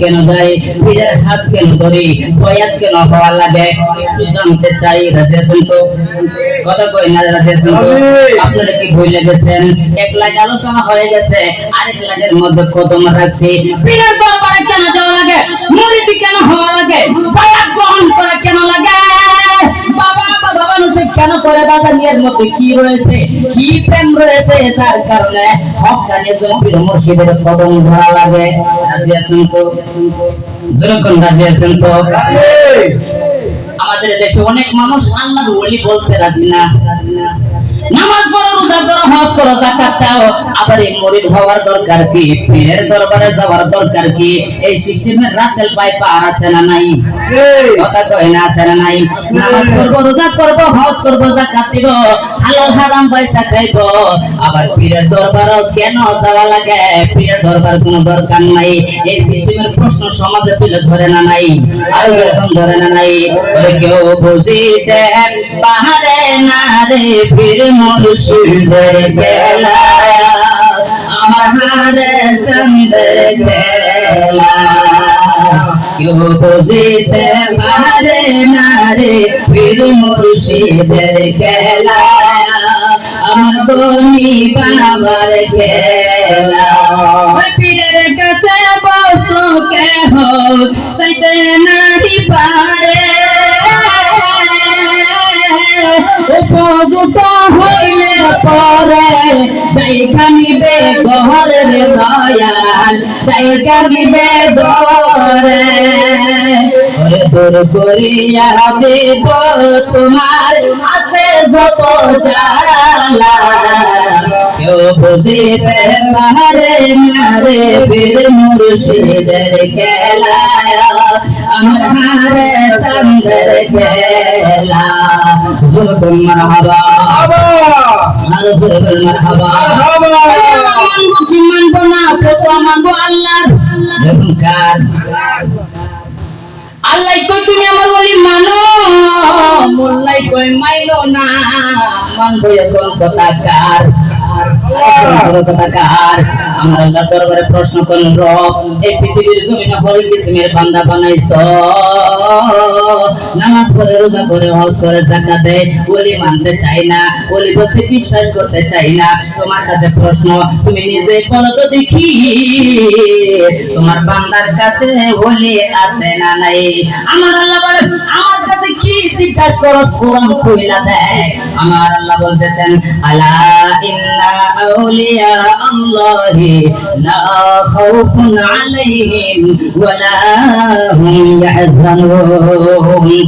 কেন যাই পীরের হাত কেন ধরি? বয়াত কেন হওয়া লাগে? একটু জানতে চাই রাজি আছেন তো? কথা কই না রাজি আছেন তো? আপনারা কি ভুলে গেছেন এক লাখ আলোচনা হয়ে গেছে আরেক লাখের মধ্যে কত রাখছি। পীরের দরবারে কেন যাওয়া লাগে? মুরিদি কেন হওয়া লাগে? বয়াত গ্রহণ করা কেন লাগে? বাবা বাবা মানুষে কেন করে বাবা নিয়ের মধ্যে কি রয়েছে? কি প্রেম রয়েছে? তার কারণে হকানি একজন মুর্শিদের কদম ধরা লাগে। রাজি আছেন তো? যেরকম রাজি আছেন তো? আমাদের দেশে অনেক মানুষ আল্লাহর ওলি বলতে রাজি না। নামাজ পড়ো রোজা করো হজ করো যাকাত দাও। আবার এই মরিদ হওয়ার দরকার কি? পীরের দরবারে যাওয়ার দরকার কি? এই সিস্টেমের রাসেল পাই পার আছে না নাই? কথা কয় না আছে না নাই? নামাজ পড়ব রোজা করব হজ করব যাকাত দিব। হালাল হারাম পয়সা খাইবো। আবার পীরের দরবারও কেন যাওয়া লাগে? পীরের দরবার কোনো দরকার নাই। এই সিস্টেমের প্রশ্ন সমাজে তুলে ধরে না নাই? আর যেরকম ধরে না নাই? কেউ বুঝিতে পাহাড়ে না রে পীর মুর্শিদের খেলা আমার সন্দের খেলা কেউ পারে না রে পীর মুর্শিদের খেলা আমার গনি বাবার খেলা পীরের কাছে বস্তু কেহ সাইতে নাহি পারে পরে। জায়গা নিবে গহরে দয়াল জায়গা নিবে গরে ওরে দূর করিয়া দেব তোমার আছে যত জালা বুঝিতে পারে না রে বীর মুর্শিদের খেলা। আমার হারে চন্দ্র খেলা। জুরকুল মারহাবা। আরও জুরকুল মারহাবা। মানবো কি মানবো না? ফতোয়া মানবো আল্লাহর। দেখুন কার। আল্লাহ কই তুমি আমার বলি মানো? মোল্লাই কই মাইলো না? মানবো এখন কথা কার। আল্লাহ। দরবারে প্রশ্ন করেন রব এই পৃথিবীর জমিনে হল কিসিমের বান্দা বানাইছ? নামাজ পড়ে রোজা করে হজ করে জাকাত দেয়। ওলি মানতে চাই না ওলি বলতে বিশ্বাস করতে চাই না। তোমার কাছে প্রশ্ন তুমি নিজে তো দেখি তোমার বান্দার কাছে ওলি আছে না নাই? আমার আল্লাহ বলে আমার কাছে কি জিজ্ঞাসা করো কোরআন খুইলা দেখ আমার আল্লাহ বলতেছেন আলা ইন্না আউলিয়া আল্লাহি লা খাউফুন আলাইহিম ওয়ালা হুম ইয়াহজানুন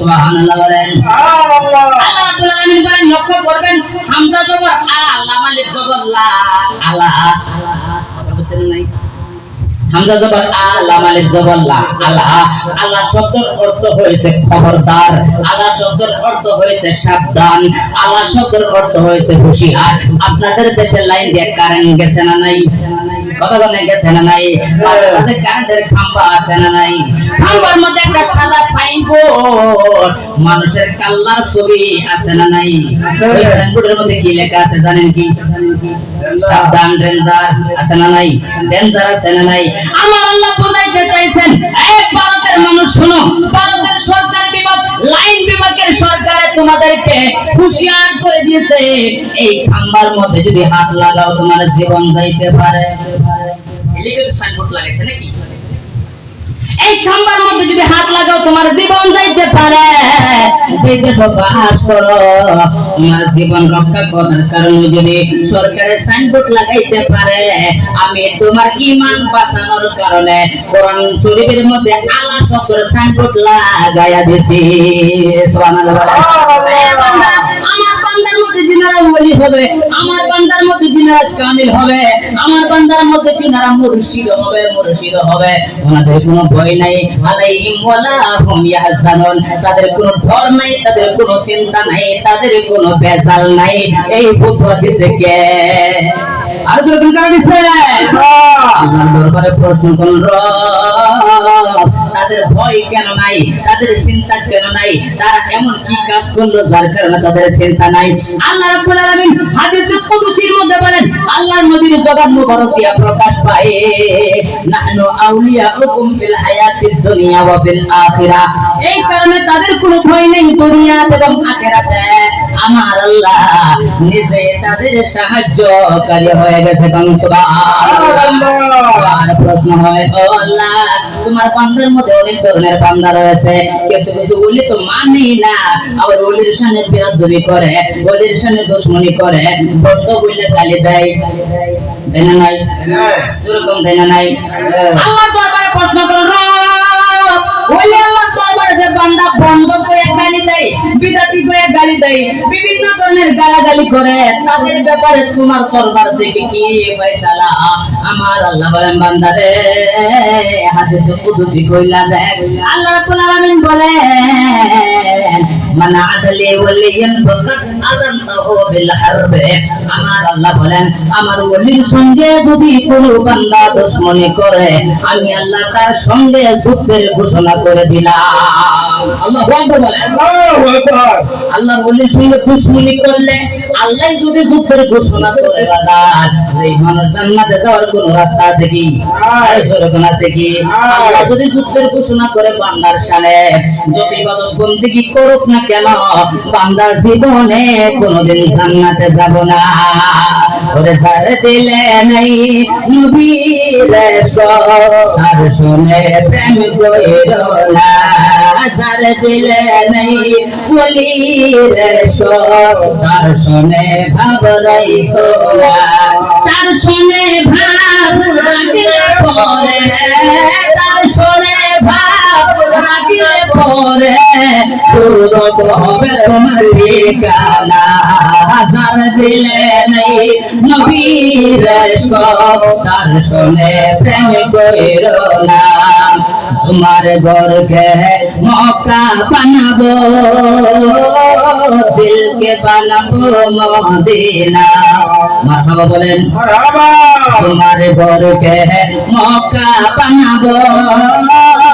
সুবহানাল্লাহ বলেন। আল্লাহ রাব্বুল আলামিন বলেন, লক্ষ্য করবেন, হামজা জবর, আল্লাহ আলা হামজা জবর আল্লাহ মালিক জবর লা আল্লাহ আল্লাহ শব্দের অর্থ হয়েছে খবরদার আল্লাহ শব্দের অর্থ হয়েছে সাবধান আল্লাহ শব্দের অর্থ হয়েছে হুঁশিয়ার। আপনাদের দেশে লাইন দিয়ে কারেন্ট গেছে না নাই? খাম্বা আছে না নাই? মধ্যে একটা সাদা মানুষের কাল্লার ছবি আছে না নাই? ওই সাইনবোর্ডের মধ্যে কি লেখা আছে জানেন কি? সাবধান ডেঞ্জার আছে না নাই? ডেঞ্জার আছে না নাই? আমার আল্লাহ বোঝাইতে চাইছেন এক ভারতের মানুষ শোনো ভারতের সরকার বিভাগ লাইন বিভাগের সরকারে তোমাদেরকে হুঁশিয়ার করে দিয়েছে। এই খাম্বার মধ্যে যদি হাত লাগাও তোমার জীবন যাইতে পারে। এলিগেল সাইনবোর্ড লাগাইছে নাকি? এই খাম্বার মধ্যে যদি হাত লাগাও তোমার জীবন যাইতে পারে। সেই দেশ বাস করো তোমার জীবন রক্ষা করার কারণে যদি সরকারের সাইনবোর্ড লাগাইতে পারে আমি তোমার ইমান বাঁচানোর কারণে কোরআন শরীফের মধ্যে আল্লাহ শব্দের সাইনবোর্ড লাগাইয়া দিছি সুবহানাল্লাহ। যিনারা ওলি হবে আমার বান্দার মধ্যে যিনারা কামিল হবে আমার বান্দার মধ্যে যিনারা মুর্শিদ হবে মুর্শিদ হবে। ওনাদের কোনো ভয় নাই আলাইহিম ওয়ালা হুম ইয়াহজানুন। তাদের কোনো ডর নাই তাদের কোনো চিন্তা নাই তাদের কোনো বেজাল নাই। এই ফতোয়া দিছে কে? আর তো কোন দিছে? আল্লাহর দরবারে প্রশ্ন করুন রব। তাদের ভয় কেন নাই? তাদের চিন্তা কেন নাই? তারা এমন কি কাজ করল যার কারণে তাদের চিন্তা নাই? আল্লাহ রাব্বুল আলামিন হাদিসে কুদসির মধ্যে বলেন আল্লাহর নবীর জবান মুবারক দিয়া প্রকাশ পায়। নাহনু আউলিয়াউকুম ফিল হায়াতিদ দুনিয়া ওয়া ফিল আখিরাহ এই কারণে তাদের কোনো ভয় নেই দুনিয়াতে এবং আখিরাতে। আমার আল্লাহ নিজে তাদের সাহায্যকারী হয়ে গেছে আর প্রশ্ন হয় ও আল্লাহ তোমার বান্দার মধ্যে অনেক ধরনের বান্দা রয়েছে। কিছু কিছু বলি তো মানি না। আবার ওলির সামনে বিরাদবি করে ওলির সামনে দুশ্মনী করে। বন্ধ বললে গালি দেয়। না নাই? এরকম না নাই? আল্লাহ দরবারে প্রশ্ন করো ওলি আল্লাহ দরবারে যে বান্দা বন্ধ করে গালি দেয়, বিদাতি করে গালি দেয়, বিভিন্ন ধরনের গালাগালি করে, তাদের ব্যাপারে তোমার দরবার থেকে কি ফয়সালা? আমার আল্লাহ বলেন বান্দারে হাদিসে কুদসি কইলা দেখ। আল্লাহ রাব্বুল আলামিন বলেন মান আদালি ওয়ালিয়ান ফাকাদ আযানতাহু বিল হারবে। আমার আল্লাহ বলেন আমার ওলির সঙ্গে যদি কোনো বান্দা দুশমনি করে আমি আল্লাহ তার সঙ্গে যুদ্ধের ঘোষণা করে দিলাম। আল্লাহ আকবার বলেন। আল্লাহ বলির সঙ্গে দুশ্মনী করলে আল্লাহ যদি যুদ্ধের ঘোষণা করে বাজার যে মানুষ জান্নাতে যাওয়ার কোন রাস্তা আছে কি? যেরকম আছে কি? আল্লাহ যদি যুদ্ধের ঘোষণা করে বান্দার সামনে যত ইবাদত বন্দেগি করুক না কেন বান্দা জীবনে কোনোদিন জান্নাতে যাব না। ওরে যার দিলে নাই নবীর আর শুনে প্রেম কইর না। যার দিলে নাই বলির তার শুনে ভাব রাইতো তার শুনে ভাব রাখলে পরে। তার শুনে ভাব রাখলে পরে। সুরত হবে তোমার ঠিকানা হাজার দিলে নেই নবীর সব তার শুনে প্রেম কইর না তোমার ঘরকে মক্কা বানাবো দিলকে বানাবো মদিনা মারহাবা বলেন তোমার ঘরকে মক্কা বানাবো।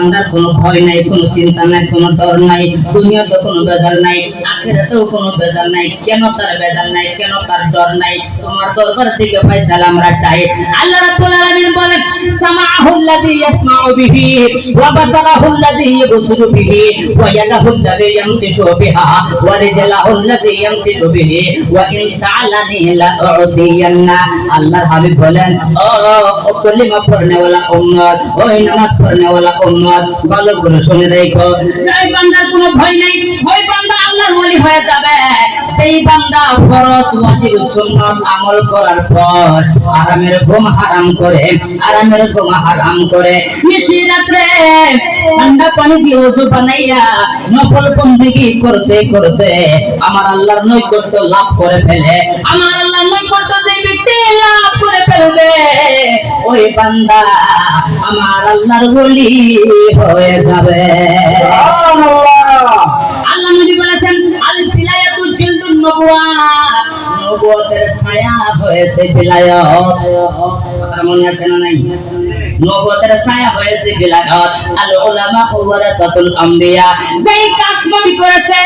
বান্দার কোনো ভয় নাই, কোনো চিন্তা নাই, কোনো ডর নাই, দুনিয়াতে কোনো বেজার নাই, আখেরাতেও কোনো বেজার নাই। কেন তার বেজার নাই? কেন তার ডর নাই? তোমার দরবার থেকে ফয়সালা আমরা চাই। আল্লাহ রাব্বুল আলামিন বলেন সামাহু আল্লাযী ইয়াসমাউ বিহি ওয়া বাসারাহু আল্লাযী ইবসিরু বিহি ওয়া ইয়াদাহু আল্লাযী ইয়ামতিশু বিহা ওয়া রিজলাহু আল্লাযী ইয়ামতিশু বিহি ওয়া ইন সাআলানি লা উদিয়ান্না আল্লাহর হাবিব বলেন, ও কলিমা পড়নে ওয়ালা উম্মত, ওই নামাজ পড়নে ওয়ালা উম্মত ভালো করে শুনে দেখো যাই বান্দার কোনো ভয় নাই। ওই বান্দা আল্লাহর ওলি হয়ে যাবে। সেই বান্দা ফরজ, ওয়াজিব, সুন্নাত আমল করার পর আরামের ঘুম হারাম করে, আরামের ঘুম হারাম করে। নিশি রাত্রে ঠান্ডা পানি দিয়ে ওযু বানাইয়া নফল বন্দেগি করতে করতে আমার আল্লাহর নৈকট্য লাভ করে ফেলে। আমার আল্লাহর নৈকট্য যে ব্যক্তি লাভ করে ফেলবে। ওই বান্দা আমার আল্লাহর বলি হয়ে যাবে। আল্লাহ নবী বলেছেন আল বিলায়াতু জিলদুন নবুয়াত নবুয়তের ছায়া হয়েছে বিলায়াত। কথা মনে আছে না নাই? নবুয়তের ছায়া হয়েছে বিলায়াত। আল উলামা ওয়ারাসাতুল আম্বিয়া। যেই কাজ নবী করেছে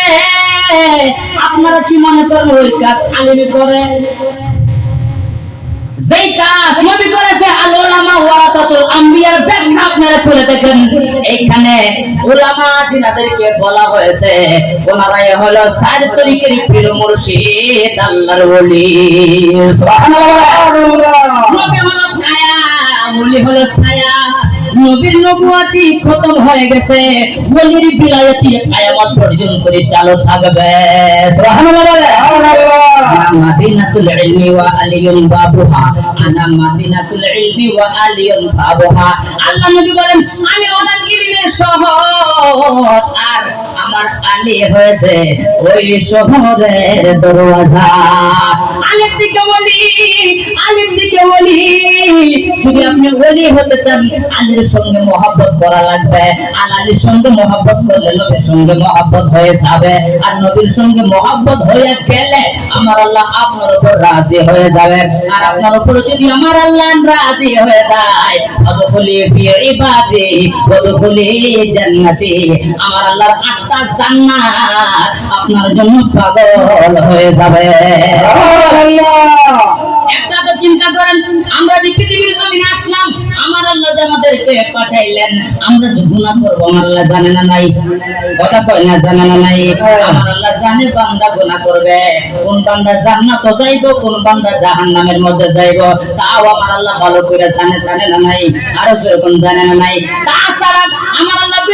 আপনারা কি মনে করেন ওই কাজ আলিমি করে? যেই কাজ নবী করেছে আল উলামা ওয়ারাসাতুল আম্বিয়ার ব্যাখ্যা আপনারা খুলে দেখেন। এখানে উলামা জিনাদেরকে বলা হয়েছে ওনারাই হলো সার তরিকের পীর মুর্শিদ আল্লাহর ওলি। সুবহানাল্লাহ নবী হলো ছায়া ওলি হলো ছায়া। নবীর নবুয়াতি খতম হয়ে গেছে। ওলির বিলায়াতি কিয়ামত পর্যন্ত চালু থাকবে। সুবহানাল্লাহ মাদিনাতুল ইলমি ওয়া আলিয়ুন বাবুহা। আনা মাদিনাতুল ইলমি ওয়া আলিয়ুন বাবুহা। আল্লাহ নবী বলেন আমি ইলমের শহর। আর আমার আলী হয়েছে ওই শহরের দরওয়াজা। আলিম দিকে বলি আলিম দিকে বলি যদি আপনি ওলি হতে চান, আলীর সঙ্গে মহব্বত করা লাগবে। আর আলীর সঙ্গে মহব্বত করলে নবীর সঙ্গে মহব্বত হয়ে যাবে। আর নবীর সঙ্গে মহব্বত হয়ে গেলে আমার আল্লাহ আপনার উপর রাজি হয়ে যাবে। আর আপনার উপর যদি আমার আল্লাহ রাজি হয়ে যায়, অদখলি ইবাদি ওদখলি জান্নাতি আমার আল্লাহর আটটা জান্নাত আপনার জন্য পাগল হয়ে যাবে। তো চিন্তা করেন, আমরা যে পৃথিবীর জমিনে আসলাম, আমার আল্লাহ আমাদেরকে পাঠাইলেন, আমরা যে গুনাহ করব, আমার আল্লাহ জানে না নাই। কথা কয় না, জানে না নাই। আমার আল্লাহ জানে বান্দা গুনাহ করবে। কোন বান্দা জান্নাত যাইব, কোন বান্দা জাহান্নামের মধ্যে যাইব, তাও আমার আল্লাহ ভালো করে জানে জানে না নাই, আরও যেরকম জানে না নাই। তাছাড়া আমার আল্লাহ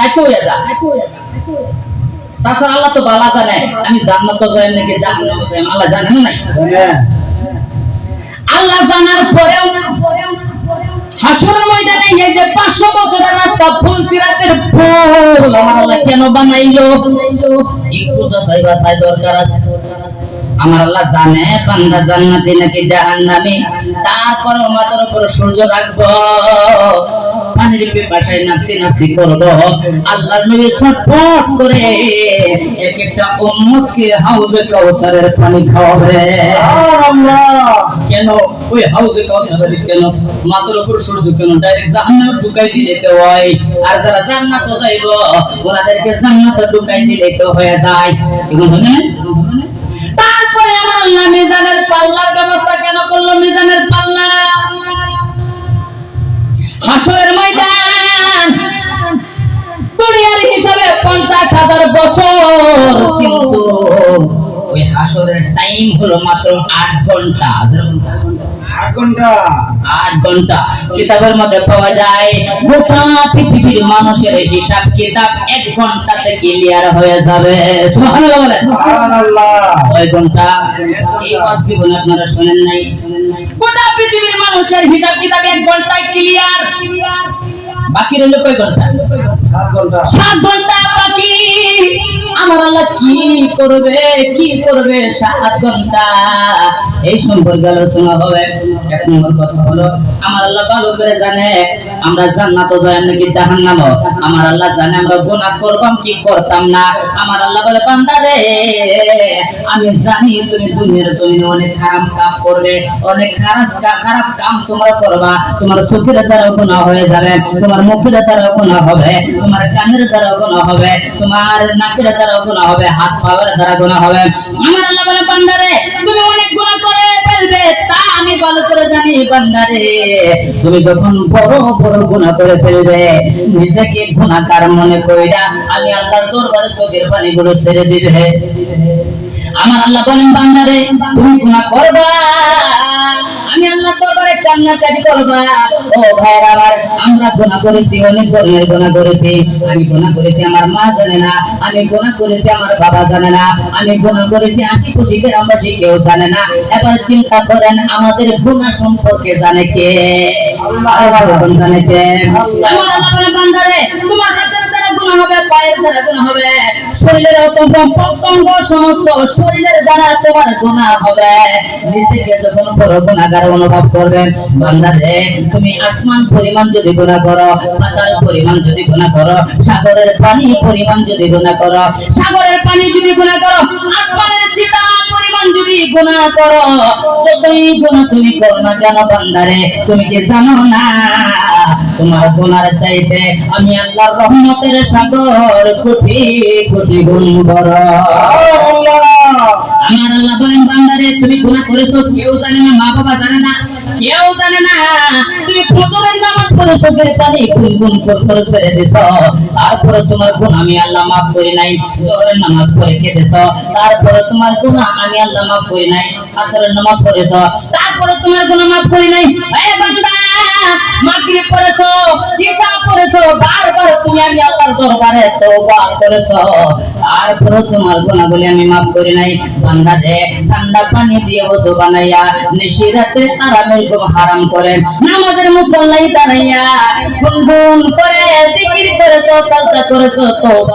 তাই তো যা। তাছাড়া আল্লাহ তো বালা জানে। আমি জান্নাত যাই নাকি জাহান্নামে যাই আল্লাহ জানে না আল্লাহ জানার পরেও হাসরের ময়দানে এই যে 500 বছরের রাস্তা ফুল সিরাতের ফুল আমার আল্লাহ কেন বানাইলো? একটু যাচাই বাছাই দরকার আছে। আমার আল্লাহ জানে বান্দা জান্নাতি নাকি জাহান্নামী? তারপর মাথার উপর সূর্য রাখব। পানির পিপাসায় নাফসি নাফসি করব। আল্লাহর নবী ছটফট করে এক একটা উম্মতকে হাউজে কাউসারের পানি খাওয়াবে। কেন? ওই হাউজে কাউসারের কেন? মাথার উপর সূর্য কেন? ডাইরেক্ট জাহান্নামে ঢুকাই দিলে তো হয়। আর যারা জান্নাত যাইব ওনাদেরকে জান্নাতে ঢুকাই দিলে তো হয়ে যায়। এগুলো হবে না তারপরে আমার আল্লাহ মিজানের পাল্লার ব্যবস্থা কেন করল মিজানের পাল্লা? হাসরের ময়দান। দুনিয়ার হিসাবে পঞ্চাশ হাজার বছর কিন্তু ওই হাসরের টাইম হলো মাত্র আট ঘণ্টা। যেরকম আট ঘণ্টা? কিতাবের মধ্যে পাওয়া যায় গোটা পৃথিবীর মানুষের হিসাব কিতাব এক ঘন্টাতে ক্লিয়ার হয়ে যাবে। কয় ঘণ্টা? এই জীবনে আপনারা শুনেন নাই। গোটা পৃথিবীর মানুষের হিসাব কিতাব এক ঘন্টায় ক্লিয়ার বাকি রইল কয় ঘণ্টা। সাত ঘণ্টা বাকি। আমার আল্লাহ কি করবে কি করবে সাত ঘণ্টা? এই সম্পর্কে আলোচনা হবে। এক নম্বর কথা হলো, আমার আল্লাহ ভালো করে জানে, আমরা জান্নাত যাই নাকি জাহান্নাম আমার আল্লাহ জানে আমরা গুনাহ করবাম কি করতাম না। আমার আল্লাহ বলে, বান্দা রে, আমি জানি তুমি দুনিয়ার জমিনে অনেক খারাপ কাম করবে, অনেক খারাপ খারাপ কাম তোমরা করবা। তোমার চোখের দ্বারা গুনাহ হয়ে যাবে, তোমার মুখের দ্বারা গুনাহ হবে, তোমার কানের দ্বারা গুনাহ হবে, তোমার নাকের দ্বারা গুনাহ হবে হাত পাওয়ার দ্বারা গুনাহ হবে। আমার আল্লাহ বলে বান্দারে তুমি গুনাহ করে ফেলবে, তা আমি ভালো করে জানি বান্দারে তুমি যখন বড় বড় গুণা করে ফেলবে, নিজেকে গুণাকার মনে কইরা আমি আল্লাহর দরবারে চোখের পানিগুলো ছেড়ে দিবে। আমার আল্লাহ বলেন, বান্দারে, তুমি গুণা করবা। আমি আল্লাহ দরবারে কান্নাকাটি করবা ও ভাইরা আমার আমরা গুনাহ করেছি অনেক ধরনের গুনাহ করেছি। আমি গুনাহ করেছি আমার মা জানে না। আমি গুনাহ করেছি আমার বাবা জানে না। আমি গুনাহ করেছি আশিপাশি গ্রামবাসী কেউ জানে না। এবার চিন্তা করেন আমাদের গুনাহ সম্পর্কে জানে কে? জানে কে? আমার আল্লাহ বান্দারে তোমার হাতের হবে, পায়ের দ্বারা গুনাহ হবে। শরীরের প্রত্যঙ্গ সমস্ত শরীরের দ্বারা তোমার গুনাহ হবে। নিজেকে যখন বড় গুনাহগার অনুভব করবেন বান্দারে, তুমি আসমান পরিমাণ যদি গোনা করো পাতার পরিমাণ যদি গোনা করো, সাগরের পানি পরিমাণ যদি গোনা করো, সাগরের পানি যদি গোনা করো, আসমানের সীতা কর। যতই গুণা তুমি করো না কেন বান্দারে, তুমি কি জানো না? তোমার গুণার চাইতে আমি আল্লাহর রহমতের সাগর কোটি কোটি গুণ বড়। আমার আল্লাহ বলেন, বান্দারে, তুমি গুনাহ করেছ, কেউ জানে না, মা বাবা জানে না, কেউ জানে না। তুমি ফজরের নামাজ পড়ে চোখের পানি গুনগুন করে ছেড়ে দিছ। তারপরে তোমার গুণ আমি আল্লাহ মাফ করি নাই জোহরের নামাজ পড়ে কেঁদেছ। তারপরে তোমার গুণ আমি আল্লাহ মাফ করি নাই, আসরের নামাজ পড়েছ। তারপরে তোমার গুণ মাফ করি নাই। এ বান্দা! মাগরিব পড়েছ ঈশা পড়েছ, বারবার তুমি আমি আল্লাহর দরবারে তওবা করেছ। তারপরে তোমার গুণাগুলি আমি মাফ করি নাই। বান্দা রে, ঠান্ডা পানি দিয়ে ওযু বানাইয়া নিশিরাতে আরামের ঘুম হারাম করে, নামাজের মুসল্লাই দাঁড়াইয়া, গুনগুন করে, জিকির করেছ, সাজদা করেছ, তওবা